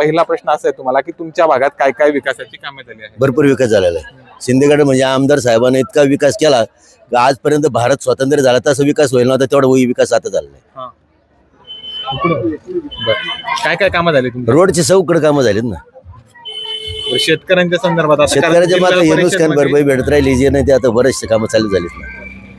पहिला प्रश्न असा आहे तुम्हाला की तुमच्या भागात काय काय विकासाची कामे झाली आहे भरपूर विकास झालेला आहे. शिंदेगड म्हणजे आमदार साहेबांनी इतका विकास केला की आजपर्यंत भारत स्वातंत्र्य झाला तसा विकास होईल नव्हता तेवढा विकास आता आहे. बरं. काय काय कामं झाली तुमच्या रोडचे चौकड कामं झालीत ना. शेतकऱ्यांच्या संदर्भात आता कारण शेतकऱ्याच्या मात्र जिल्हा हे नुकसान परिषदमध्ये भरपाई भेटत राहिली जे नाही ते आता बरेचसे कामं चालू झालीत ना.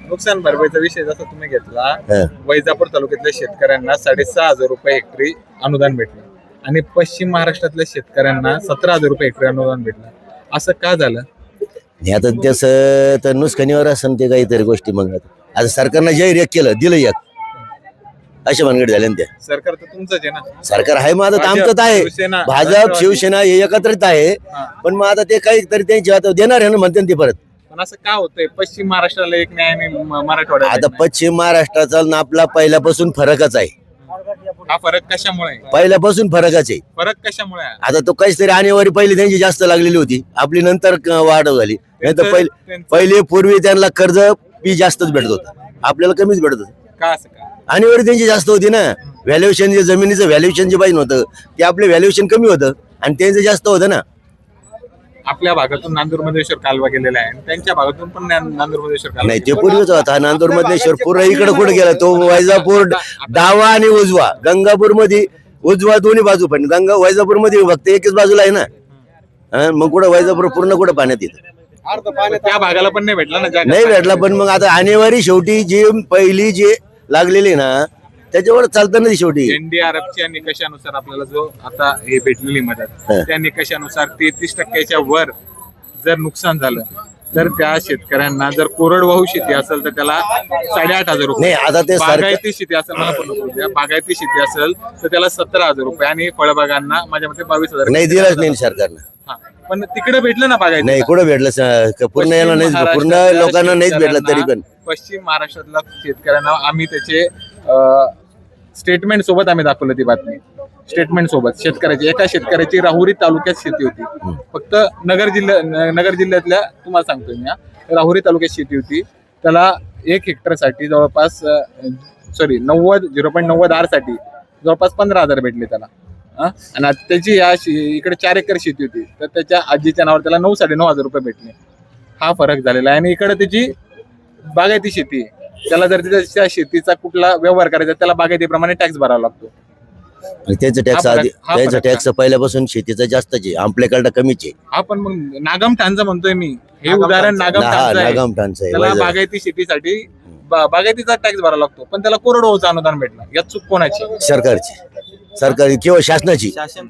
नुकसान भरपाईचा विषय जसा तुम्ही घेतला हा. वैजापूर तालुक्यातल्या शेतकऱ्यांना साडेसहा हजार रुपये हेक्टरी अनुदान भेटलं. आणि पश्चिम महाराष्ट्रातल्या शेतकऱ्यांना सतरा हजार रुपये हेक्टरी अनुदान भेटलं. असं का झालं? आणि आता त्याचं तर नुकसानीवर असन ते काहीतरी गोष्टी मग आता. सरकारनं जाहीर एक केलं दिलं एक. अशा भानगडी झाल्या ना त्या. सरकार तर तुमचंच आहे ना. सरकार आहे मग आता आमचं तर आहे. शिवसेना, भाजप राष्ट्रवादी. शिवसेना हे एकत्रित आहे. हा. पण मग आता ते काहीतरी त्यांची आता देणार आहे ना म्हणते ना ते परत. पण असं का होतंय? पश्चिम महाराष्ट्राला एक न्याय आणि म- मराठवाड्याला आता न्याय. पश्चिम महाराष्ट्राचा आणि आपला पहिल्यापासून फरकच आहे. हा फरक कशामुळे? आहे? पहिल्यापासून फरकच आहे. फरक कशामुळे? आहे? आता तो काहीतरी आणेवारी पहिली त्यांची जास्त लागलेली होती. आपली नंतर क- वाढ झाली. नाही तर पहिले त्यांचं- पहिले पूर्वी त्यांना कर्ज बी जास्तच भेटत होतं. आपल्याला कमीच भेटत होतं. का असं का? आणेवारी त्यांची जास्त होती ना. व्हॅल्युएशन जे जमिनीचं व्हॅल्युएशन जे पाहिजे होतं ते आपलं व्हॅल्युएशन कमी होतं. आणि त्यांचं जास्त होतं ना. आपल्या भागातून नांदूर मधेश्वर कालवा गेलेला आहे. आणि त्यांच्या भागातून पण नांदूर मधेश्वर कालवा नाही ते पूर्वीच होता. नांदूर मधलेश्वर पूर्ण इकडे कुठे गेला? तो वैजापूर डावा आणि उजवा. गंगापूरमध्ये उजवा दोन्ही बाजू पण. गंगा वैजापूरमध्ये फक्त एकच बाजूला आहे ना? हा, मग कुठं वैजापूर पूर्ण कुठं पाण्यात येतं? त्या भागाला पण नाही भेटला ना? नाही भेटला पण मग आता आणेवारी शेवटी जी पहिली जी लागलेली ना त्याच्यावर चालतं ना ती शेवटी एनडीआरएफच्या निकषानुसार आपल्याला जो आता हे भेटलेली मदत. त्या निकषानुसार तेहतीस टक्क्याच्या वर जर नुकसान झालं तर त्या शेतकऱ्यांना जर कोरडवाहू शेती असेल तर त्याला साडेआठ हजार रुपये. नाही आता ते सरकार बागायती शेती असेल मला करू द्या. बागायती शेती असेल तर त्याला सतरा हजार रुपये आणि फळबागांना माझ्या मते बावीस हजार नाही दिलाच नाही सरकारनं. हा. पण तिकडे भेटलं ना बागायती नाही कुठं भेटलं? स- पूर्ण याला नाही पूर्ण लोकांना नाहीच भेटलं तरी पण. पश्चिम महाराष्ट्रातल्या शेतकऱ्यांना आम्ही त्याचे स्टेटमेंट सोबत आम्ही दाखवलं ती बातमी. स्टेटमेंट सोबत. शेतकऱ्याची एका शेतकऱ्याची राहुरी तालुक्यात शेती होती. फक्त नगर जिल्ह्या नगर जिल्ह्यातल्या तुम्हाला सांगतोय मी हा. राहुरी तालुक्यात शेती होती. त्याला एक हेक्टरसाठी जवळपास सॉरी नव्वद झिरो पॉईंट नव्वद आरसाठी जवळपास पंधरा हजार भेटले त्याला? आणि आता त्याची या इकडे चार एकर शेती होती. तर त्याच्या आजीच्या नावावर त्याला नऊ साडे नऊ हजार रुपये भेटले. हा फरक झालेला आहे. आणि इकडे त्याची बागायती शेती आहे. त्याला जर त्याच्या शेतीचा कुठला व्यवहार करायचा त्याला बागायतीप्रमाणे टॅक्स भरावा लागतो. आणि त्याचं टॅक्स हा फरक- हा त्याचं फरक टॅक्स पहिल्यापासून शेतीचा जास्तच आहे. आपल्याकडं कमीच आहे. हा पण मग नागम ठाणचं म्हणतोय मी. हे उदाहरण नागम हा ठाणचं आहे. नागाम ठाणचं आहे. त्याला वैजापूर. बागायती शेतीसाठी बा- बागायतीचा टॅक्स भरावा लागतो. पण त्याला कोरडवाहूचं अनुदान भेटलं यात चूक कोणाची? सरकारची. सरकारी किंवा शासनाची. शा-